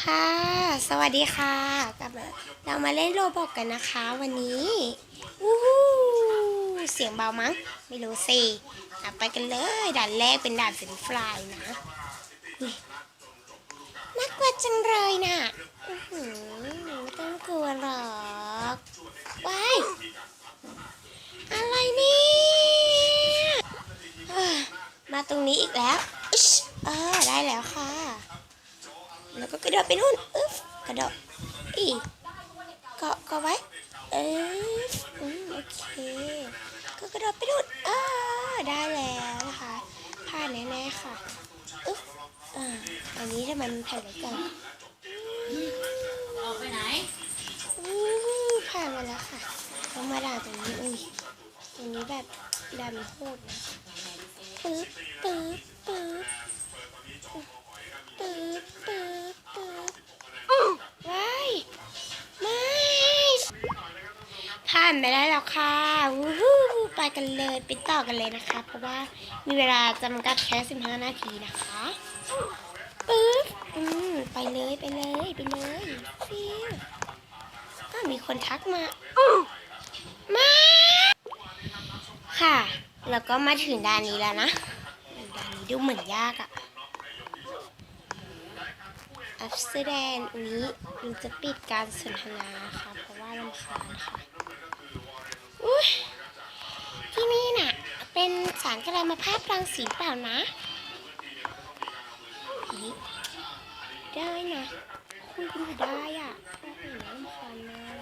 ค่ะ สวัสดีค่ะกลับมาเรามาเล่นโรบอกกันนะคะ วันนี้วู้หูเสียงเบามั้ง ไม่รู้สิไปกันเลยด่านแรกเป็นด่านเฟรนฟรายนะน่ากลัวจังเลยน่ะไม่ต้องกลัวหรอกว้ายอะไรเนี่ยมาตรงนี้อีกแล้วเออได้แล้วค่ะ แล้วก็กระโดดไปนู่นอึ๊บกระโดดอีกเกาะเกาะไว้เอออืมโอเค ก็กระโดดไปนู่นอ่าได้แล้วนะคะผ่านแน่ๆค่ะอึ๊บอ่าอันนี้ทำไมมันแผ่นเล็กจังออกไปไหนอู้ผ่านมาแล้วค่ะต้องมาด่าตรงนี้อุ้ยตรงนี้แบบดันโหดนะปึ๊บปึ๊บปึ๊บปึ๊บปึ๊บ ปึ๊บว้ายไม่ผ่านไปได้แล้วค่ะวู้ฮู้ไปกันเลยไปต่อกันเลยนะคะ เพราะว่ามีเวลาจำกัดแค่15นาทีนะคะปึ๊บอืมไปเลยไปเลยไปเลยฟิวอ้วมีคนทักมามาค่ะ แล้วก็มาถึงด่านนี้แล้วนะด่านนี้ดูเหมือนยากอะ อัฟสเตอร์แดนอันนี้มันจะปิดการสนทนาค่ะ เพราะว่าลำคาญค่ะอุ้ยที่นี่น่ะ เป็นสารกระมาภาพรังสีเปล่านะได้นะคุยกันได้อะโอ้โหน่ารำคาญมาก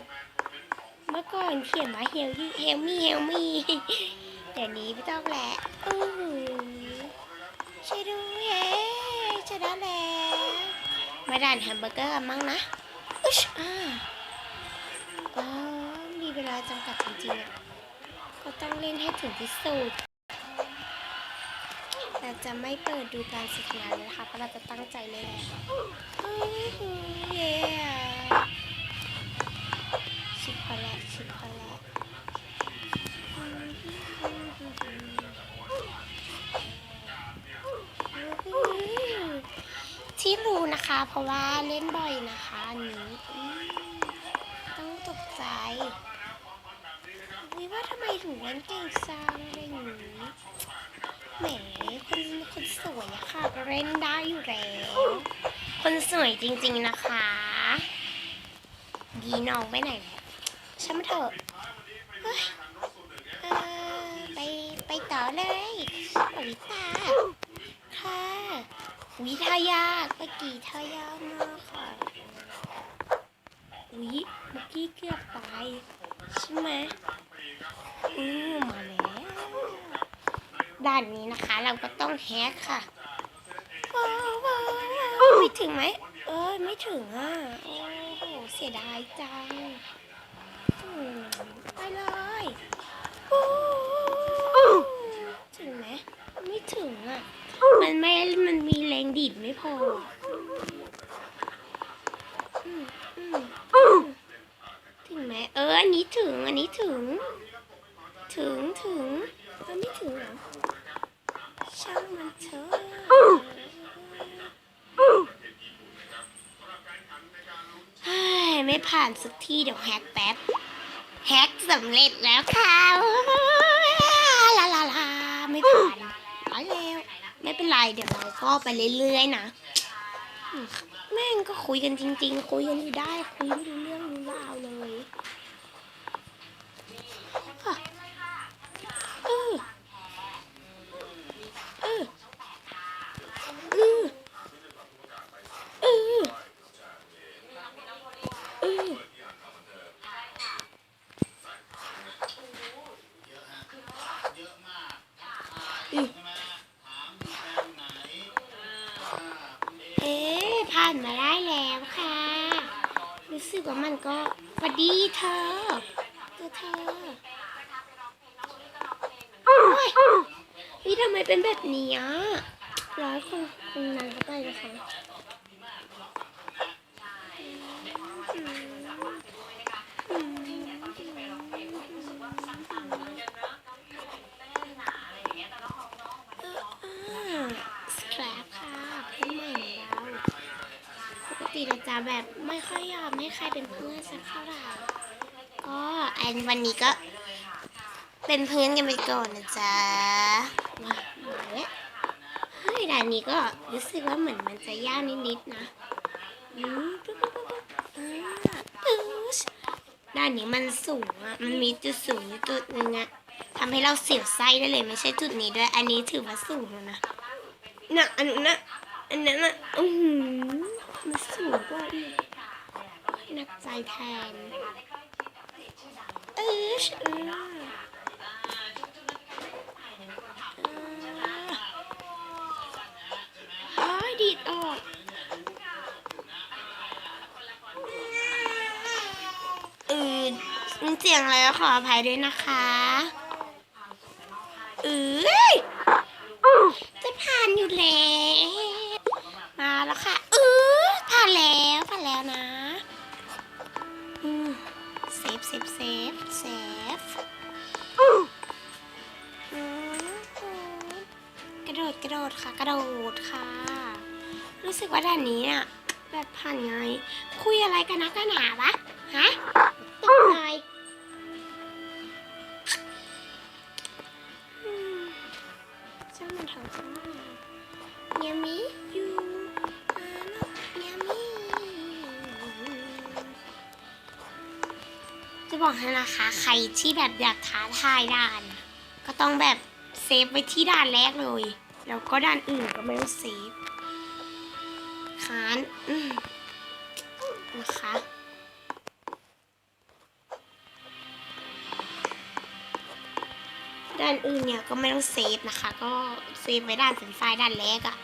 เมื่อก่อนเขียนว่าเฮลยูเฮลมี่เฮลมี่เดี๋ยวนี้ไม่ต้องแหละโอ้โหช่วยด้วยเฮ้ชนะแล้ว มาด่านแฮมเบอร์เกอร์กันมั้งนะอึชอ่าอ๋อมีเวลาจำกัดจริงๆอะก็ต้องเล่นให้ถึงที่สุดแต่จะไม่เปิดดูการสนทนาเลยนะคะเพราะเราจะตั้งใจเล่นเย้ชิคอแลตชิคอแลต ที่รู้นะคะ เพราะว่าเล่นบ่อยนะคะอันนี้ต้องตกใจวิว่าทำไมถึงเล่นเก่งจังอะไรอย่างนี้แหมคนคนสวยอะค่ะเล่นได้อยู่แล้ว คนสวยจริงๆนะคะ ดีน้องไปไหนแล้วช่างมันเถอะไปไปต่อเลยปริตาค่ะ วิทายากเมื่อกี้ทายากมากค่ะวิเมื่อกี้เกือบตายใช่ไหมอือมาแล้วด้านนี้นะคะ เราก็ต้องแฮกค่ะว้าวว้าวไม่ถึงไหมเออไม่ถึงอะโอ้โหเสียดายจังไปเลยอู้ถึงไหม ไม่ถึงอะ มันไม่ มันมีแรงดีดไม่พอถึงไหมเออ อันนี้ถึง อันนี้ถึง ถึง ถึงเออไม่ถึงเหรอ ช่างมันเถอะไม่ผ่านสักทีเดี๋ยวแฮกแป๊บ แฮกสำเร็จแล้วค่ะลาลาลาไม่ผ่าน เป็นไรเดี๋ยวเราก็ไปเรื่อยๆนะแม่งก็คุยกันจริง ๆ คุยกันได้ คุยไม่รู้เรื่องรู้ราวเลยอะเออเออเออเออเออเอ๊ะผ่านมาได้แล้วค่ะ กว่ามันก็พอดีเธอตัวเธอโอ้ยนี่ทำไมเป็นแบบนี้อะร้อยคนคนนั้นเข้าไปนะคะอืมอ่าสแครปค่ะเพื่อนใหม่เราปกติเราจะแบบ ไม่ค่อยยอมให้ใครเป็นเพื่อนสักเท่าไหร่ก็อันวันนี้ก็ เป็นเพื่อนกันไปก่อนนะจ๊ะมามาแล้วเฮ้ยด่านนี้ก็รู้สึกว่าเหมือนมันจะยากนิดๆนะอืมปุ๊บปุ๊บปุ๊บปุ๊บอ่าปึ๊ชด่านนี้มันสูงอะมันมีจุดสูงอยู่จุดหนึงอะทำให้เราเสียวไส้ได้เลยไม่ใช่จุดนี้ด้วย อันนี้ถือว่าสูงแล้วนะน่ะอันนู้นอันนั้นอะอือหือมันสูงกว่าอีก นักใจแทนเออเออโอ้ยดีดออกเออมันเสียงอะไรก็ขออภัยด้วยนะคะเอ้ยจะผ่านอยู่แล้ว มาแล้วค่ะ เออผ่านแล้วผ่านแล้ว ดกระโดดค่ะ กระโดดค่ะ รู้สึกว่าด่านนี้อะแบบผ่านไง คุยอะไรกันนะกันหนาวะฮะตกใจอืมช่างมันเถอะช่างมันเนียมิอยู่นเนียมิจะบอกให้นะคะ ใครที่แบบอยากท้าทายด่าน ก็ต้องแบบเซฟไว้ที่ด่านแรกเลย แล้วก็ด่านอื่นก็ไม่ต้องเซฟค้านอืมนะคะด้านอื่นเนี่ยก็ไม่ต้องเซฟนะคะ ก็เซฟไว้ด้านสันไฟด้านแรกอะ่ะ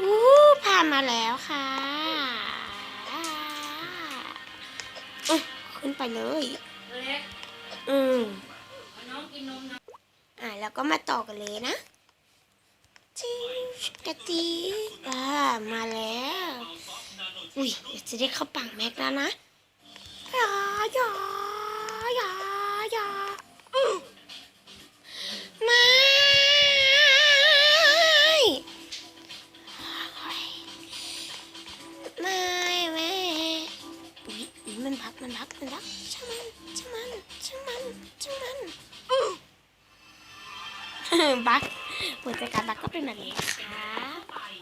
อู้ผ่านมาแล้วค่ะอ่าอุ๊ยขึ้นไปเลยตัวเล็กอืมเอาน้องกินนมนะอะแล้วก็มาต่อกันเลยนะ จิงกะจีอ่ามาแล้ว อุ้ยจะได้เข้าปากแม็กแล้วนะอย่าอย่าอย่าอย่าไม่ไม่แม่อุ๊ยมันพักมันพักมันพักช่างมันช่างมันช่างมันช่างมันอื้บัก หัวใจการบักก็เป็นแบบนี้ค่ะ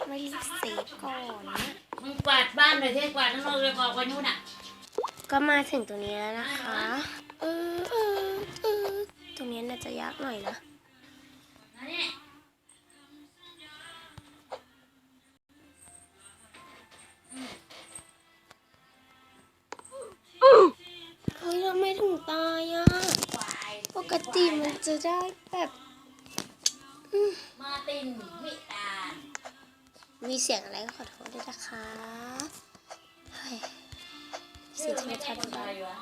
ไม่รีบเซฟก่อนนะมึงกวาดบ้านหน่อยเท่กวาดทั้งโลกเลยกออกวันนู้นอะ ก็มาถึงตรงนี้แล้วนะคะเออเออเออตรงนี้น่าจะยากหน่อยนะนั่นเนี่ยเฮ้ยทำไมถึงตายอะควายปกติมันจะได้แบบ มาตินมิตามีเสียงอะไรก็ขอโทษด้วยนะคะเฮ้ยเสียงที่ไม่ทันได้ยวะ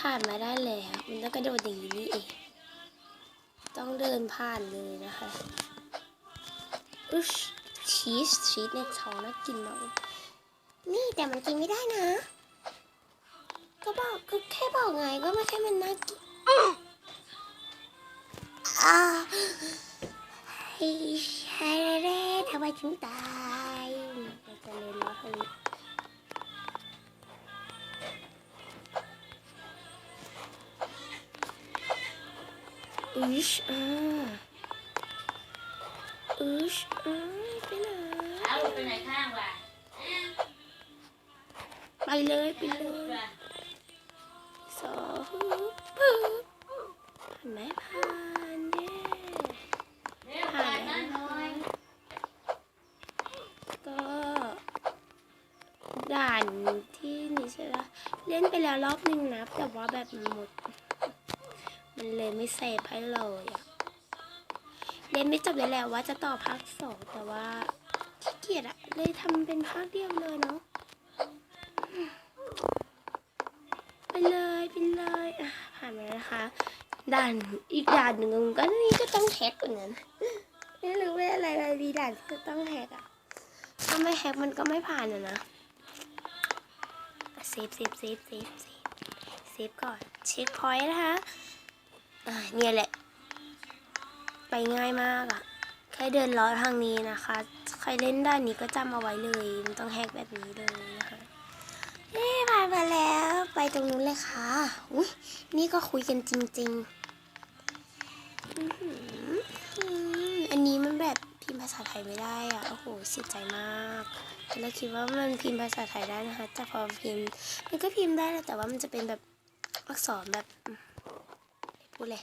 ผ่านมาได้แล้วมันต้องกระโดดอย่างนี้เองต้องเดินผ่านเลยนะคะอุช ชีสชีสในท้องน่ากินมากนี่แต่มันกินไม่ได้นะ ก็บอกก็แค่บอกไงก็ไม่ใช่มันน่ากินอ่าใช่เลยทำไมถึงตายเราจะเล่นแล้วเฮ้ยอืชอ่าอืชอ่าไปไหนเอา ไปไหนข้างวะไปเลยไปเลยสองปึ๊บผ่านไหมผ่านเย้เร็วกวาดบ้านหน่อยก็ด่านที่นี่ใช่ไหมเล่นไปแล้วรอบหนึ่งนะแต่ว่าแบบมันหมด มันเลยไม่เซฟให้เลยอะเล่นไม่จบเลยแหละว่าจะต่อภาคสองแต่ว่า กียจอะเลยทำเป็นภาคเดียวเลยเนาะไปเลยไปเลยอะผ่านมานะคะด่านอีกด่านหนึ่งก็นี่ก็ต้องแฮกเหมือนกันไม่รู้ว่าอะไรอะไรดีด่านที่ก็ต้องแฮกอะถ้าไม่แฮกมันก็ไม่ผ่านอะนะเซฟเซฟเซฟเซฟเซฟเซฟก่อนเช็คพอยต์นะคะอ่าเนี่ยแหละ ไปง่ายมากอะแค่เดินล้อทางนี้นะคะ รเล่นด้านนี้ก็จำเอาไว้เลยมันต้องแฮกแบบนี้เลยนะคะเอ๊ะผ่านมาแล้วไปตรงนู้นเลยค่ะอุ้ยนี่ก็คุยกันจริง ๆ อันนี้มันแบบพิมพ์ภาษาไทยไม่ได้อะโอ้โหเสียใจมากแล้วคิดว่ามันพิมพ์ภาษาไทยได้นะคะแต่พอพิมพ์มันก็พิมพ์ได้แหละแต่ว่ามันจะเป็นแบบอักษรแบบอืมพูดเลย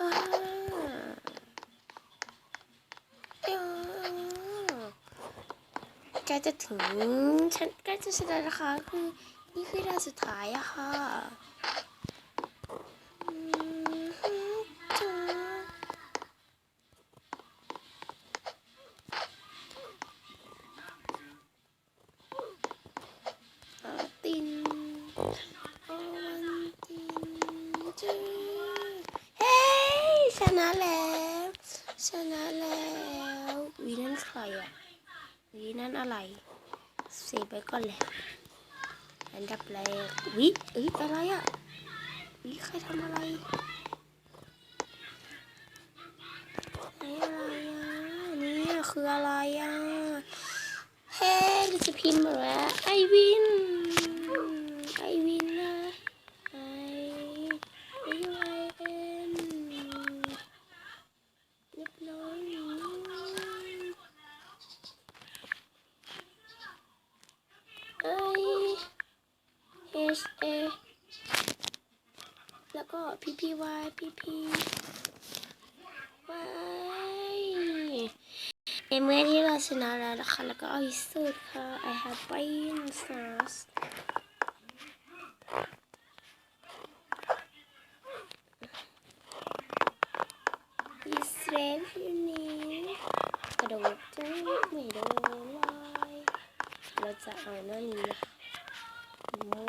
อ่าเอ้าใกล้จะถึงฉันใกล้จะเสร็จแล้วนะคะคือนี่คือด่านสุดท้ายอะค่ะอืมจ้าอตินอวันตินจ้าเฮ้ชนะแล้ว ชนะแล้ววีนั่นใครอะ วีนั่นอะไรเซฟไปก่อนเลยอันดับแรกวิเอ้ยอะไรอะวิใครทำอะไรอะไรอะนี่คืออะไรอะเฮ้ยเราจะพิมพ์แล้วไอวิน ไอวินนะไอ ไอไอเอ็นเรียบร้อยไอ H A แล้วก็ P P Y P P Y ในเมื่อที่เราชนะแล้วนะคะแล้วก็เอาที่สุดค่ะ I have brain sauce อีสเรฟอยู่นี้กระโดดจ้าไม่โดนเลย เราจะเอาหน้านี้นะคะโม่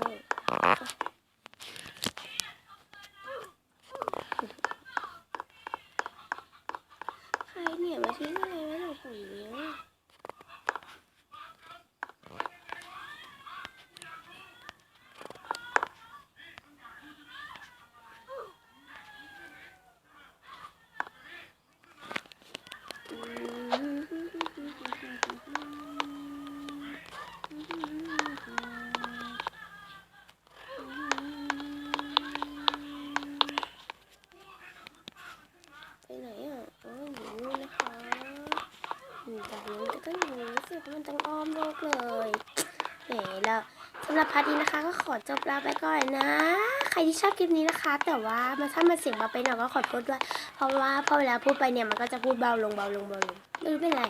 ใครเนี่ยมาทิ้งอะไรไว้ใน ถุงนี้วะไปไหนอะอ๋ออยู่นี่นะคะอยู่จากนี้ก็ต้องอยู่รู้สึกว่ามันต้องอ้อมโลกเลยแหมแล้วสำห รับพาร์ทนี้นะคะ ก็ขอจบลาไปก่อนนะ ใครที่ชอบคลิปนี้นะคะ แต่ว่ามันถ้ามันเสียงเบาไปหน่อยก็ขอโทษด้วย เพราะว่าพอเวลาพูดไปเนี่ยมันก็จะพูดเบาลงเบาลงเบาลงไม่รู้เป็นไร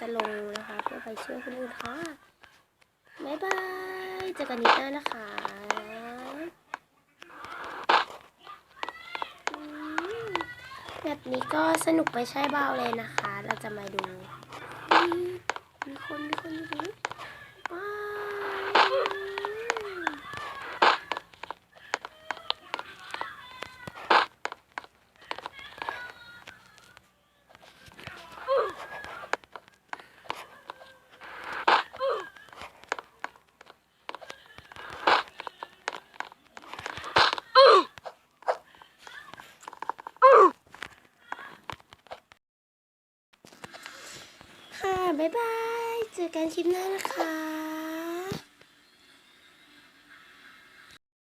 จะลงนะคะเพื่อไปช่วยคนอื่นค่ะบ๊ายบายเจอกันนิดหน้านะคะแบบนี้ก็สนุกไม่ใช่เบาเลยนะคะ เราจะมาดู มีค เจอกันคลิปหน้านะคะ